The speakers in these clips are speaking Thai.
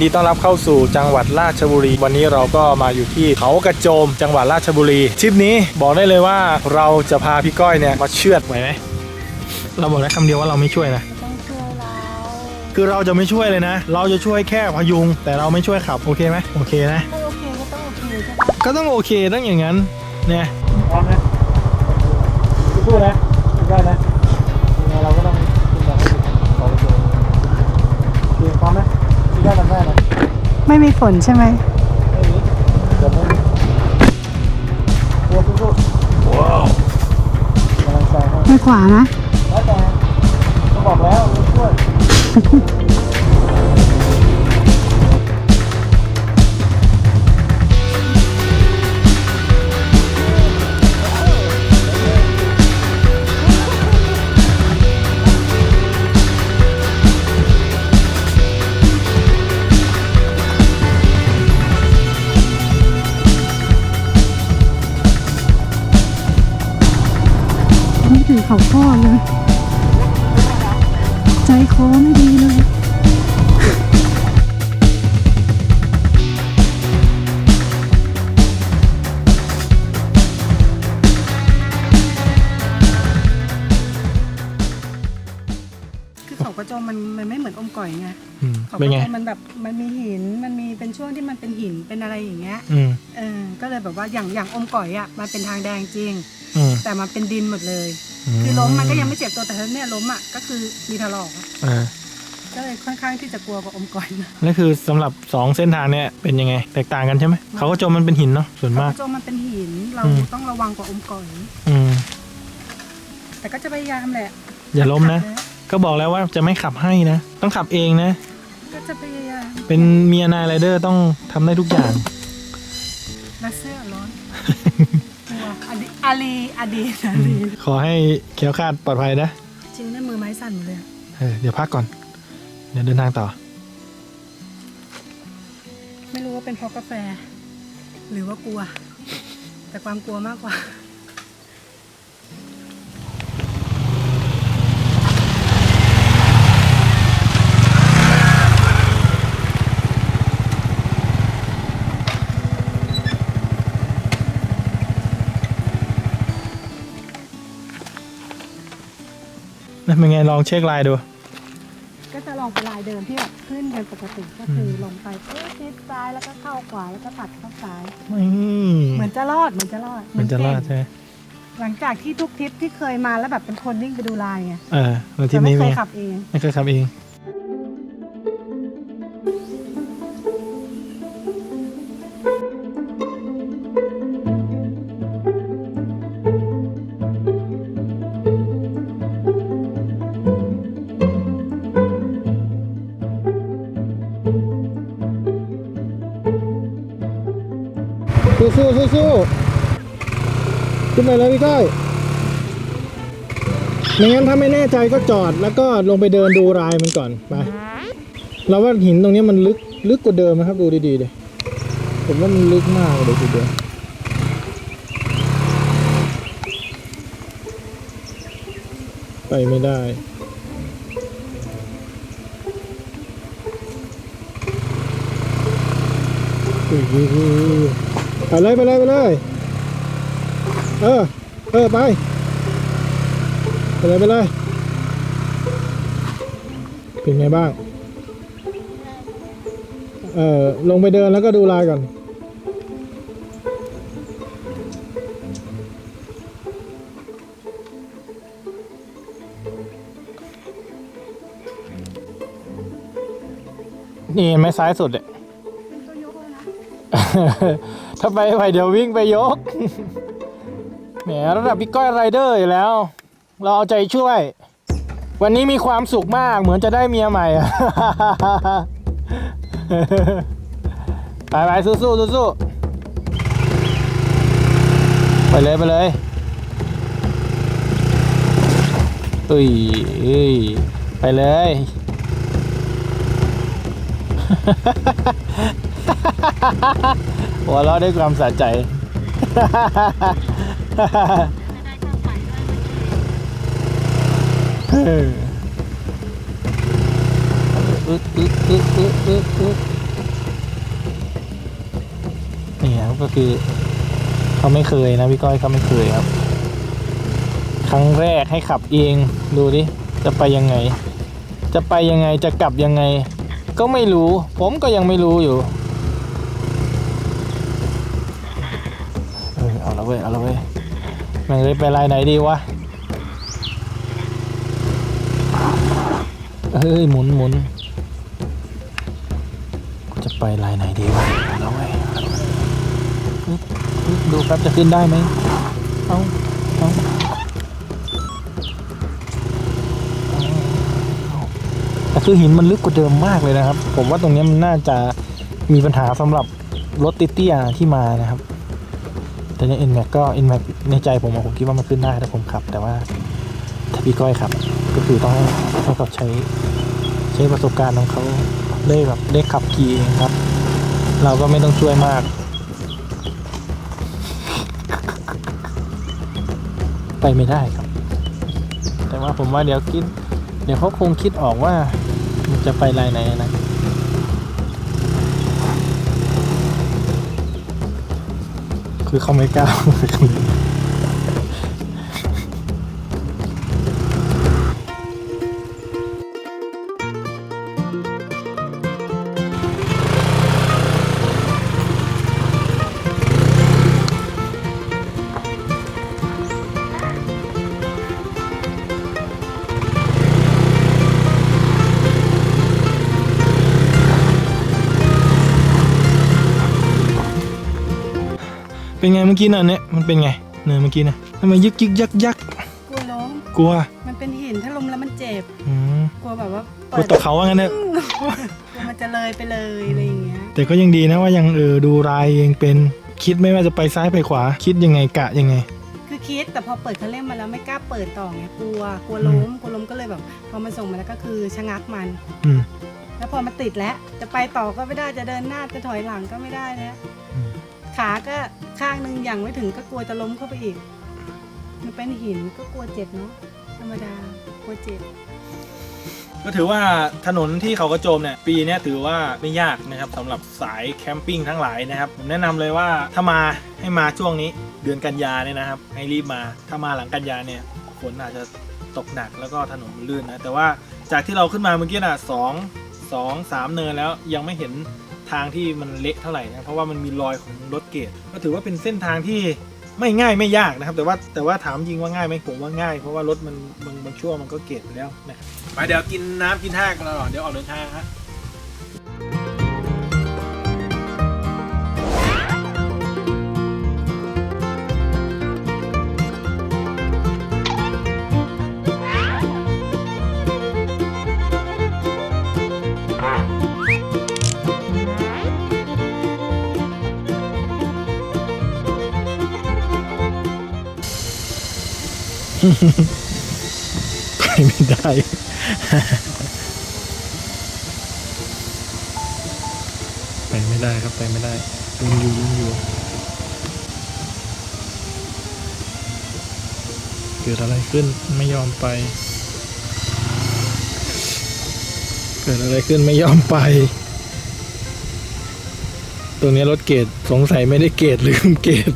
วันนี้ยินดีต้อนรับเข้าสู่จังหวัดราชบุรี วันนี้เราก็มาอยู่ที่เขากระโจม จังหวัดราชบุรีทริปนี้บอกได้เลยว่าเราจะพาพี่ก้อยเนี่ยมาเชือดไหวไหมเราบอกได้คำเดียวว่าเราไม่ช่วยนะต้องช่วยเราคือเราจะไม่ช่วยเลยนะ เราจะช่วยแค่พยุง แต่เราไม่ช่วยขับโอเคไหมโอเคนะ ไม่โอเคก็ต้องโอเคใช่ปะก็ต้องโอเคต้องอย่างนั้นเนี่ยพร้อมนะพูดนะ ไม่มีฝนใช่ไหมไม่มีเดี๋ยว เขาข้อเลย ใจคอไม่ดีเลยคือเขากระโจมมันมันไม่เหมือนอมก่อยไงอืมเขากเป็นระไงโจมมันแบบมันมีหินมันมีเป็นช่วงที่มันเป็นหินเป็นอะไรอย่างเงี้ยอืมเออก็เลยแบบว่าอย่างอย่างอมก่อยอะมันเป็นทางแดงจริงอืมแต่มันเป็นดินหมดเลย คือล้มมันก็ยังไม่เจ็บตัวแต่ถ้าเนี่ยล้มอะก็คือมีถลอกอะอ่าก็เลยค่อนข้างที่จะกลัวกว่าอมก่อยนะนั่นคือสำหรับสองเส้นทางเนี่ยเป็นยังไง แตกต่างกันใช่ไหมเขาก็จมมันเป็นหินเนาะส่วนเขามากกระโจมมันเป็นหินเราอืมต้องระวังกว่าอมก่อยอืมแต่ก็จะพยายามแหละ อย่าล้มนะขับก็บอกแล้วว่าจะไม่ขับให้นะ ต้องขับเองนะ ก็จะพยายาม เป็นเมียนายไรเดอร์ต้องทำได้ทุกอย่าง อดีอาลีอดีตอาลีขอให้แคล้วคลาดปลอดภัยนะ จริงเนี่ยมือไม้สั่นหมดเลยอะเออเดี๋ยวพักก่อน เดี๋ยวเดินทางต่อ ไม่รู้ว่าเป็นเพราะกาแฟ หรือว่ากลัว แต่ความกลัวมากกว่า นะเป็นไงลองเช็คไลน์ดู ก็จะลองไปลายเดิมที่แบบขึ้นเป็นปกติก็คือลงไปเอ๊ะชิดซ้ายแล้วก็เข้าขวาแล้วก็ตัดเข้าซ้าย นี่เหมือนจะรอดเหมือนจะรอดมันจะรอดเก่งใช่ไหมหลังจากที่ทุกทริปที่เคยมาแล้วแบบเป็นคนวิ่งไปดูลายไงเออแล้วทีแต่ไม่นี้เคมียขับเองไม่เคยขับเอง สู้สู้สู้ขึ้นไปเลยพี่ก้อยไม่งั้นถ้าไม่แน่ใจก็จอดแล้วก็ลงไปเดินดูรายมันก่อนไปเราว่าหินตรงนี้มันลึกลึกกว่าเดิมนะครับดูดีๆเลยผมว่ามันลึกมากเลยทีเดียวไปไม่ได้อุ้ย ไปเลยไปเลยไปเลย เออ เออไป ไปเลยไปเลย เป็นไงบ้าง เออลงไปเดินแล้วก็ดูลายก่อนนี่ไหมซ้ายสุดเลย ถ้าไปไปเดี๋ยววิ่งไปยกแหมระดับพี่ก้อยไรเดอร์อยู่แล้ว เราเอาใจช่วย วันนี้มีความสุขมากเหมือนจะได้เมียใหม่ไปไปสู้สู้สู้สู้ไปเลยไปเลยอุ้ยอุ้ยไปเลย หัวเราะด้วยความสะใจเอออึดอึดอึดอึดอึดอึดนี่ครับก็คือ เขาไม่เคยนะพี่ก้อยเขาไม่เคยครับ ครั้งแรกให้ขับเองดูดิ จะไปยังไง จะไปยังไงจะกลับยังไง ก็ไม่รู้ ผมก็ยังไม่รู้อยู่ เออเอาละเว้ยเอาละเว้ยแมันเลยไปลายไหนดีวะเอ้ยหมุนหมุนกูจะไปลายไหนดีวะเอาละเว้ยเอาละเว้ยปึ๊บปึ๊บดูครับจะขึ้นได้ไหมเอาเอาแต่คือหินมันลึกกว่าเดิมมากเลยนะครับ ผมว่าตรงนี้มันน่าจะมีปัญหาสำหรับรถติเตี้ยที่มานะครับ แต่เนี่ย NMAX ก็ NMAX ในใจผมผมคิดว่ามันขึ้นได้ถ้าผมขับ แต่ว่าถ้าพี่ก้อยขับ ก็คือต้องให้ให้เขาใช้ใช้ประสบการณ์ของเขาได้แบบได้ขับขี่เองครับ เราก็ไม่ต้องช่วยมากไปไม่ได้ครับ แต่ว่าผมว่าเดี๋ยวคิด เดี๋ยวเขาคงคิดออกว่าจะไปลายไหนนะ คือเขาไม่กล้า กี้น่ะเนี่ยมันเป็นไงเนินเมื่อกี้นะทำไมยึกยึกยักยักกลัวล้มกลัวมันเป็นหินถ้าล้มแล้วมันเจ็บอืมกลัวแบบว่ากลัวตกเขาว่างั้นเถอะ กลัวมันจะเลยไปเลยอะไรอย่างเงี้ยแต่ก็ยังดีนะว่ายังเออดูรายยังเป็นคิดไม่ว่าจะไปซ้ายไปขวา คิดยังไงกะยังไง คือคิดแต่พอเปิดคันเร่งมาแล้วไม่กล้าเปิดต่อไงกลัวกลัวล้มกลัวล้มก็เลยแบบพอมันส่งมาแล้วก็คือชะงักมัน อืม แล้วพอมาติดแล้วจะไปต่อก็ไม่ได้จะเดินหน้าจะถอยหลังก็ไม่ได้แล้ว อืม ขาก็ข้างหนึ่งอย่างไม่ถึงก็กลัวจะล้มเข้าไปอีก มันเป็นหินก็กลัวเจ็บเนาะธรรมดากลัวเจ็บ ก็ถือว่าถนนที่เขากระโจมเนี่ยปีเนี้ยถือว่าไม่ยากนะครับสำหรับสายแคมปิ้งทั้งหลายนะครับ ผมแนะนำเลยว่าถ้ามาให้มาช่วงนี้เดือนกันยาเนี่ยนะครับ ให้รีบมาถ้ามาหลังกันยาเนี่ยฝนอาจจะตกหนักแล้วก็ถนนมันลื่นนะแต่ว่าจากที่เราขึ้นมาเมื่อกี้น่ะสองสองสามเนินแล้วยังไม่เห็น ทางที่มันเละเท่าไหร่นะเพราะว่ามันมีรอยของรถเกตก็ถือว่าเป็นเส้นทางที่ไม่ง่ายไม่ยากนะครับ แต่ว่าแต่ว่าถามยิงว่าง่ายไหมผมว่าง่าย เพราะว่ารถมันบางบางช่วงมันก็เกตไปแล้วนะไปเดี๋ยวกินน้ำกินท่ากันก่อนเดี๋ยวออกเดินทางฮะ ไปไม่ได้ ไปไม่ได้ครับไปไม่ได้ยังอยู่ยังอยู่เกิดอะไรขึ้นไม่ยอมไป เกิดอะไรขึ้นไม่ยอมไป ตรงนี้รถเกตสงสัยไม่ได้เกตลืมเกต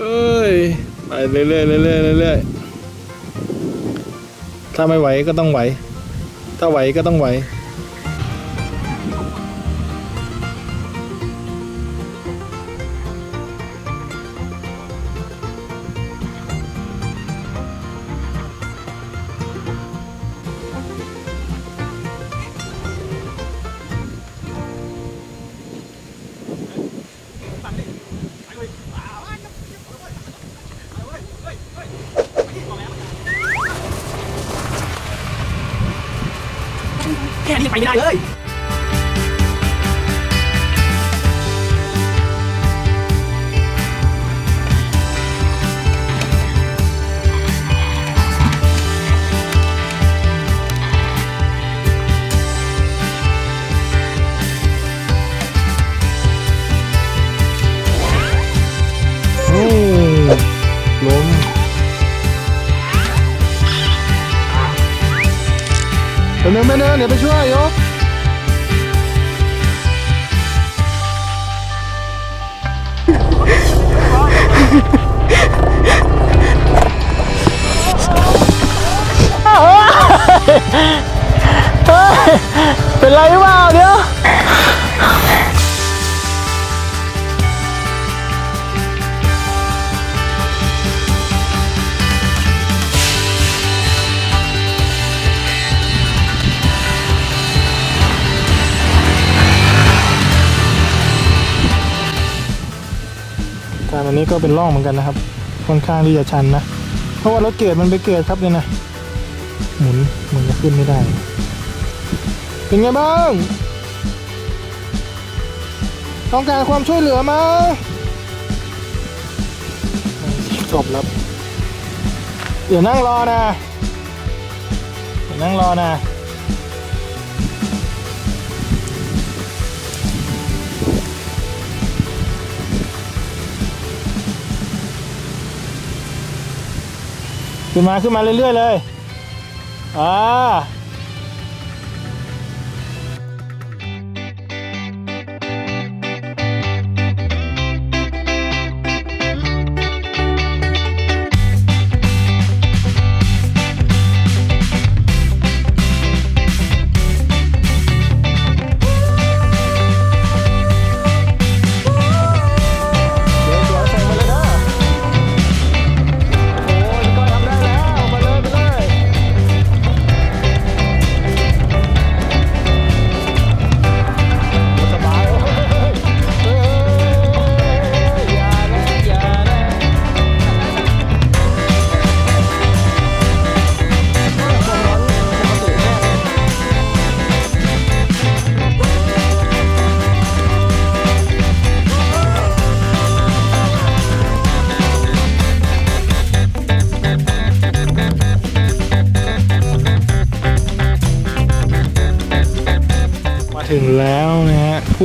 เอ้ย ไปเรื่อยๆเรื่อยๆเรื่อยๆถ้าไม่ไหวก็ต้องไหว ถ้าไหวก็ต้องไหว แค่นี้ไปไม่ได้เลย เป็นไรหรือเปล่าเดี๋ยวการอันนี้ก็เป็นร่องเหมือนกันนะครับ ค่อนข้างที่จะชันนะ เพราะว่ารถเกิดมันไปเกิดครับเนี่ยนะ หมุนหมุนจะขึ้นไม่ได้ เป็นไงบ้าง ต้องการความช่วยเหลือไหมจบแล้วเดี๋ยวนั่งรอนะเดี๋ยวนั่งรอนะขึ้นมาขึ้นมาเรื่อยๆเลย อ่า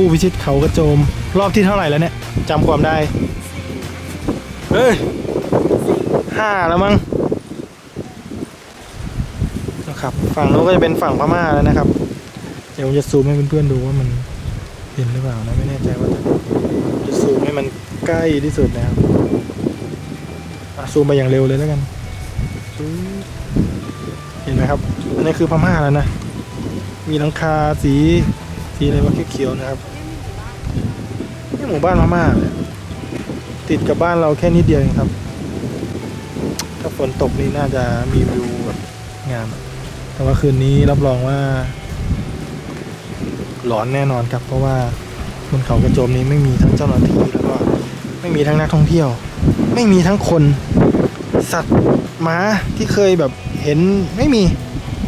ผู้พิชิตเขากระโจม รอบที่เท่าไหร่แล้วเนี่ยจำความได้ เฮ้ยห้าแล้วมั้งนะครับฝั่งโน้นก็จะเป็นฝั่งพม่าแล้วนะครับ เดี๋ยวผมจะซูมให้เพื่อนๆดูว่ามันเห็นหรือเปล่านะไม่แน่ใจว่าจะจะซูมให้มันใกล้ที่สุดนะครับอะซูมไปอย่างเร็วเลยแล้วกันซูมเห็นไหมครับอันนี้คือพม่าแล้วนะ มีหลังคาสี สีอะไรวะเขียวๆนะครับนี่หมู่บ้านพม่าเลยติดกับบ้านเราแค่นิดเดียวเองครับ ถ้าฝนตกนี่น่าจะมีวิวแบบงาม แต่ว่าคืนนี้รับรองว่า หลอนแน่นอนครับ เพราะว่าบนเขากระโจมนี้ไม่มีทั้งเจ้าหน้าที่แล้วก็ไม่มีทั้งนักท่องเที่ยว ไม่มีทั้งคน สัตว์หมาที่เคยแบบเห็นไม่มี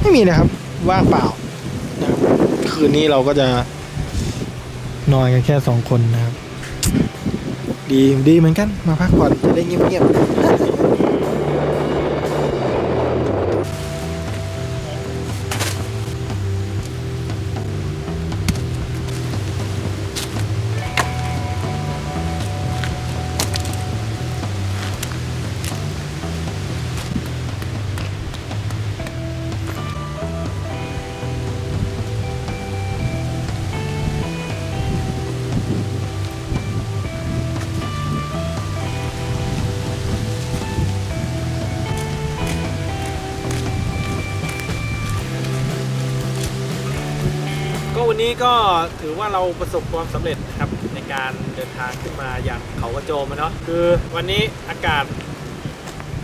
ไม่มีนะครับ ว่างเปล่า คืนนี้เราก็จะนอนกันแค่สองคนนะครับ ดีดีเหมือนกันมาพักผ่อนจะได้เงียบๆ นี้ก็ถือว่าเราประสบความสำเร็จนะครับในการเดินทางขึ้นมาอย่างเขากระโจมเนาะคือวันนี้อากาศ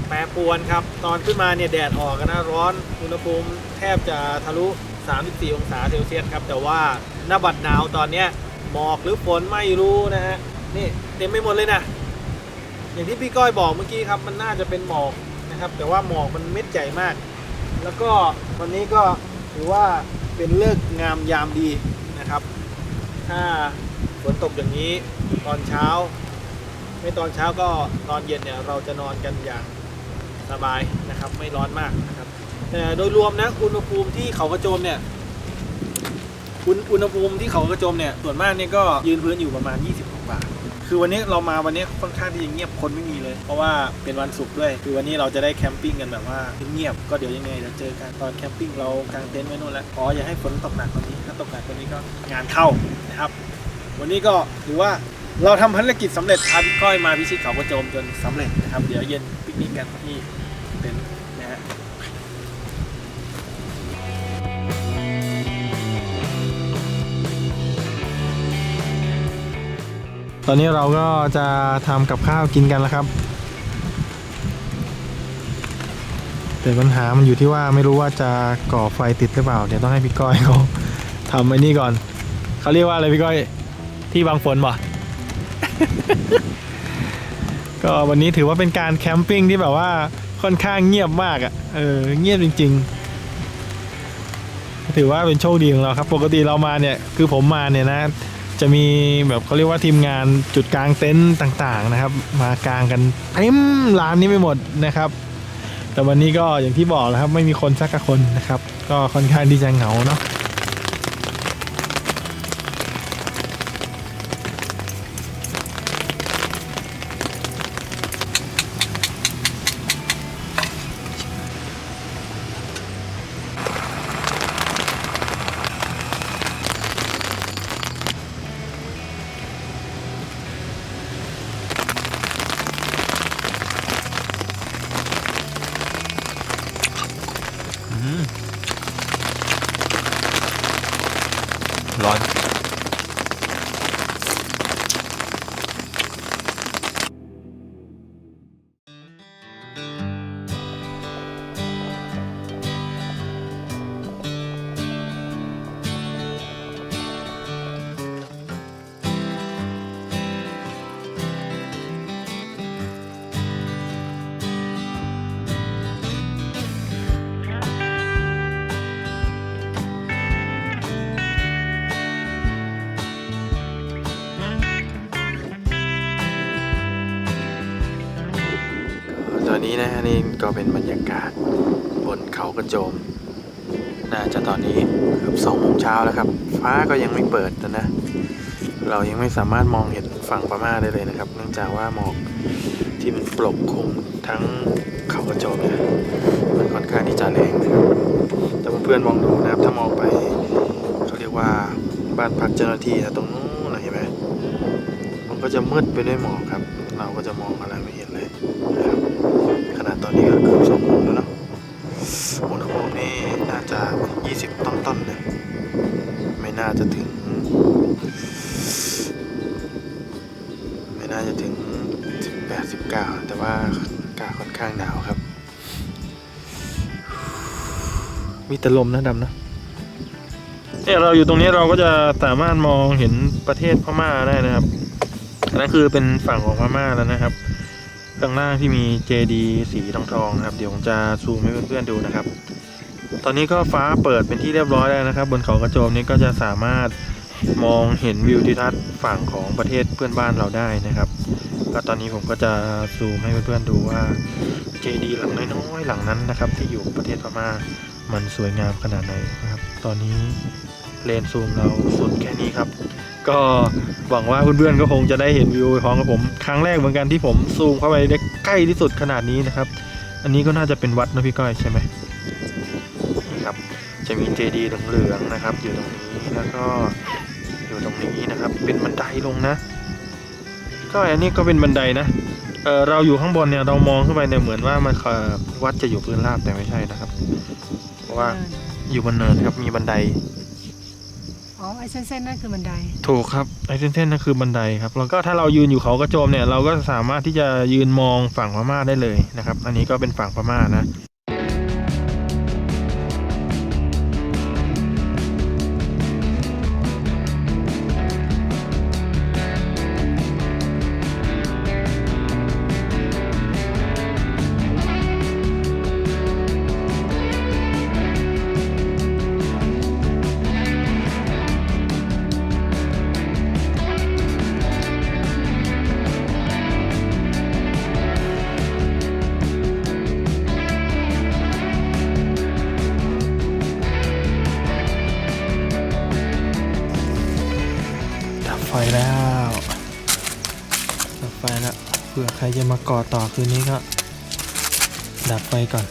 แปรปรวนครับ ตอนขึ้นมาเนี่ยแดดออกกันนะร้อนอุณหภูมิแทบจะทะลุ 34 องศาเซลเซียสครับ แต่ว่าหน้าบัดหนาวตอนเนี้ยหมอกหรือฝนไม่รู้นะฮะนี่เต็มไปหมดเลยนะ อย่างที่พี่ก้อยบอกเมื่อกี้ครับ มันน่าจะเป็นหมอกนะครับ แต่ว่าหมอกมันเม็ดใหญ่มาก แล้วก็วันนี้ก็ถือว่า เป็นเลิกงามยามดีนะครับ ถ้าฝนตกอย่างนี้ตอนเช้า ไม่ตอนเช้าก็ตอนเย็นเนี่ยเราจะนอนกันอย่างสบายนะครับ ไม่ร้อนมากนะครับแต่โดยรวมนะอุณหภูมิที่เขากระโจมเนี่ยอุณหภูมิที่เขากระโจมเนี่ยส่วนมากเนี่ยก็ยืนพื้นอยู่ประมาณ 20กว่า คือวันนี้เรามาวันนี้ค่อนข้างที่จะเงียบคนไม่มีเลย เพราะว่าเป็นวันศุกร์ด้วย คือวันนี้เราจะได้แคมปิ้งกันแบบว่าเงียบก็เดี๋ยวยังไงเราเจอกันตอนแคมปิ้งเรากางเต็นท์ไว้นู่นแล้วขออย่าให้ฝนตกหนักกว่านี้ถ้าตกหนักกว่านี้ก็งานเข้านะครับ วันนี้ก็ถือว่าเราทำภารกิจสำเร็จพาพี่ก้อยมาพิชิตเขากระโจมจนสำเร็จนะครับ เดี๋ยวเย็นปิกนิกกันที่เต็นท์ ตอนนี้เราก็จะทำกับข้าวกินกันแล้วครับ แต่ปัญหามันอยู่ที่ว่าไม่รู้ว่าจะก่อไฟติดหรือเปล่า เดี๋ยวต้องให้พี่ก้อยเขาทำไอ้นี่ก่อน เขาเรียกว่าอะไรพี่ก้อยที่บางฝนบ่ก็วันนี้ถือว่าเป็นการแคมปิ้งที่แบบว่าค่อนข้างเงียบมากอะ่ะ เออเงียบจริง ๆ ถือว่าเป็นโชคดีของเราครับ ปกติเรามาเนี่ย คือผมมาเนี่ยนะ จะมีแบบเขาเรียกว่าทีมงานจุดกลางเต็นท์ต่างๆนะครับ มากางกันเต็มร้านนี้ไปหมดนะครับ แต่วันนี้ก็อย่างที่บอกแล้วครับ ไม่มีคนสักคนนะครับ ก็ค่อนข้างที่จะเหงาเนาะ ร้ นี่ก็เป็นบรรยากาศบนเขากระโจม น่าจะตอนนี้เกือบสองโมงเช้าแล้วครับ ฟ้าก็ยังไม่เปิดนะ เรายังไม่สามารถมองเห็นฝั่งพม่าได้เลยนะครับ เนื่องจากว่าหมอกที่มันปกคลุมทั้งเขากระโจมเนี่ยมันค่อนข้างที่จะแรงนะครับแต่เพื่อนๆมองดูนะครับ ถ้ามองไปเขาเรียกว่าบ้านพักเจ้าหน้าที่นะตรงนู้นเห็นไหมมันก็จะมืดไปด้วยหมอกครับ เราก็จะมองอะไรไม่เห็นเลยนะครับขนาดตอนนี้ก็เกือบสองโมงแล้วเนาะอุณหภูมินี่น่าจะ 20 ต้นๆนะไม่น่าจะถึง ไม่น่าจะถึง 18 19 แต่ว่าอากาศค่อนข้างหนาวครับ มีแต่ลมนะดำนะเนี่ยเราอยู่ตรงนี้เราก็จะสามารถมองเห็นประเทศพม่าได้นะครับนนั้นคือเป็นฝั่งของพม่าแล้วนะครับ ข้างล่างที่มีเจดีสีทองทองๆนะครับ เดี๋ยวผมจะซูมให้เพื่อนๆดูนะครับ ตอนนี้ก็ฟ้าเปิดเป็นที่เรียบร้อยแล้วนะครับ บนเขากระโจมนี้ก็จะสามารถมองเห็นวิวทิวทัศน์ฝั่งของประเทศเพื่อนบ้านเราได้นะครับก็ตอนนี้ผมก็จะซูมให้เพื่อนๆดูว่าเจดีหลังน้อยๆหลังนั้นนะครับ ที่อยู่ประเทศพม่ามันสวยงามขนาดไหนนะครับ ตอนนี้เลนส์ซูมเราสุดแค่นี้ครับ ก็หวังว่าเพื่อนๆก็คงจะได้เห็นวิวพร้อมกับผมครั้งแรกเหมือนกันที่ผมซูมเข้าไปได้ใกล้ที่สุดขนาดนี้นะครับ อันนี้ก็น่าจะเป็นวัดนะพี่ก้อยใช่ไหม จะมีเจดีย์เหลืองๆนะครับ อยู่ตรงนี้แล้วก็อยู่ตรงนี้นะครับ เป็นบันไดลงนะ ก็อันนี้ก็เป็นบันไดนะเออเราอยู่ข้างบนเนี่ยเรามองขึ้นไปเนี่ยเหมือนว่ามันเอ่อวัดจะอยู่พื้นราบแต่ไม่ใช่นะครับ เพราะว่าอยู่บนเนินครับมีบันไดอ๋อไอ้เส้นๆนั่นคือบันได ถูกครับไอ้เส้นๆนั่นคือบันไดครับแล้วก็ถ้าเรายืนอยู่เขากระโจมเนี่ยเราก็สามารถที่จะยืนมองฝั่งพม่าได้เลยนะครับ อันนี้ก็เป็นฝั่งพม่านะ ไฟแล้วดับไฟแล้วเผื่อใครจะมาก่อต่อคืนนี้ก็ ดับไฟก่อน